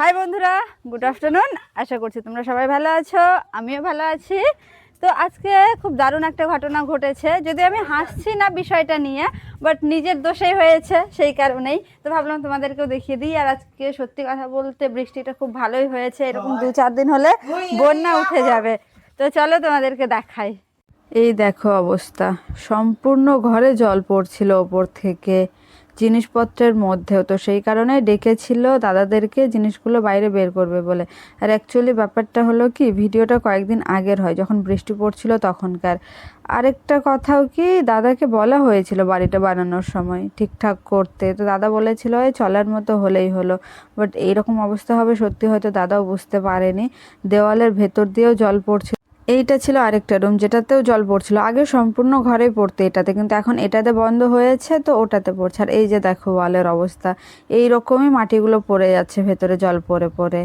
High বন্ধুরা good afternoon আশা করছি তোমরা সবাই ভালো আছো আমিও ভালো আছি। তো আজকে খুব দারুণ একটা ঘটনা ঘটেছে। যদি আমি হাসছি না বিষয়টা নিয়ে বাট নিজের দোষেই হয়েছে সেই কারণেই। তো ভাবলাম তোমাদেরকেও দেখিয়ে দিই আর আজকে সত্যি কথা বলতে বৃষ্টিটা খুব ভালোই হয়েছে এরকম দু চার দিন হলে বন্যা উঠে যাবে। তো চলো তোমাদেরকে দেখাই। এই দেখো অবস্থা। সম্পূর্ণ ঘরে জল পড়ছিল ওপর থেকে। জিনিসপত্রের মধ্যেও। তো সেই কারণে ডেকেছিল দাদাদেরকে জিনিসগুলো বাইরে বের করবে বলে। আর অ্যাকচুয়ালি ব্যাপারটা হলো কি, ভিডিওটা কয়েকদিন আগের হয়, যখন বৃষ্টি পড়ছিল তখনকার। আরেকটা কথাও কি, দাদাকে বলা হয়েছিল বাড়িটা বানানোর সময় ঠিকঠাক করতে। তো দাদা বলেছিল, এই চলার মতো হলেই হলো। বাট এইরকম অবস্থা হবে সত্যি হয়তো দাদাও বুঝতে পারেনি। দেওয়ালের ভেতর দিয়েও জল পড়ছিল। এইটা ছিল আরেকটা রুম যেটাতেও জল পড়ছিল। আগে সম্পূর্ণ ঘরে পড়তে এটাতে, কিন্তু এখন এটাতে বন্ধ হয়েছে, তো ওটাতে পড়ছে। আর এই যে দেখো ওয়ালের অবস্থা এই রকমই মাটিগুলো পড়ে যাচ্ছে, ভেতরে জল পড়ে পড়ে।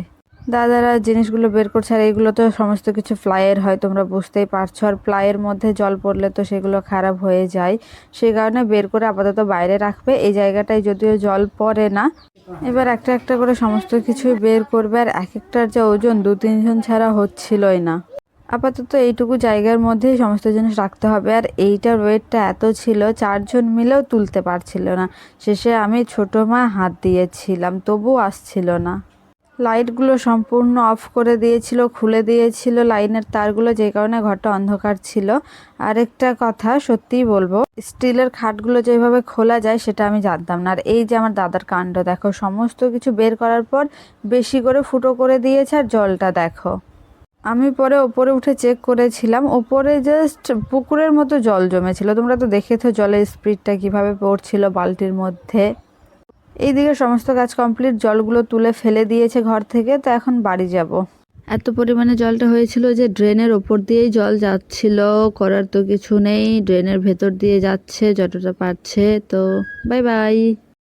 দাদারা জিনিসগুলো বের করছে, আর এইগুলো তো সমস্ত কিছু ফ্লাইয়ের হয়, তোমরা বুঝতেই পারছ। আর প্লাইয়ের মধ্যে জল পড়লে তো সেগুলো খারাপ হয়ে যায়। সেই কারণে বের করে আপাতত বাইরে রাখবে। এই জায়গাটায় যদিও জল পড়ে না, এবার একটা একটা করে সমস্ত কিছুই বের করবে। আর এক একটার যে ওজন দু তিনজন ছাড়া হচ্ছিলই না। আপাতত এইটুকু জায়গার মধ্যেই সমস্ত জিনিস রাখতে হবে। আর এইটার ওয়েটটা এত ছিল, চারজন মিলেও তুলতে পারছিল না। শেষে আমি ছোট মা হাত দিয়েছিলাম, তবুও আসছিল না। লাইটগুলো সম্পূর্ণ অফ করে দিয়েছিল, খুলে দিয়েছিল, লাইনের তারগুলো যে কারণে ঘরটা অন্ধকার ছিল। আরেকটা কথা সত্যিই বলব, স্টিলের খাটগুলো যেভাবে খোলা যায় সেটা আমি জানতাম না। আর এই যে আমার দাদার কাণ্ড, দেখো, সমস্ত কিছু বের করার পর বেশি করে ফুটো করে দিয়েছে আর জলটা দেখো। আমি পরে ওপরে উঠে চেক করেছিলাম। ওপরে জাস্ট পুকুরের মতো জল জমেছিল। তোমরা তো দেখেছ জলের স্পিডটা কীভাবে পড়ছিল বালতির মধ্যে। এইদিকে সমস্ত কাজ কমপ্লিট জলগুলো তুলে ফেলে দিয়েছে ঘর থেকে, তো এখন বাড়ি যাব। এত পরিমাণে জলটা হয়েছিল যে ড্রেনের ওপর দিয়েই জল যাচ্ছিল, করার তো কিছু নেই। ড্রেনের ভেতর দিয়ে যাচ্ছে, যতটা পারছে, তো বাই বাই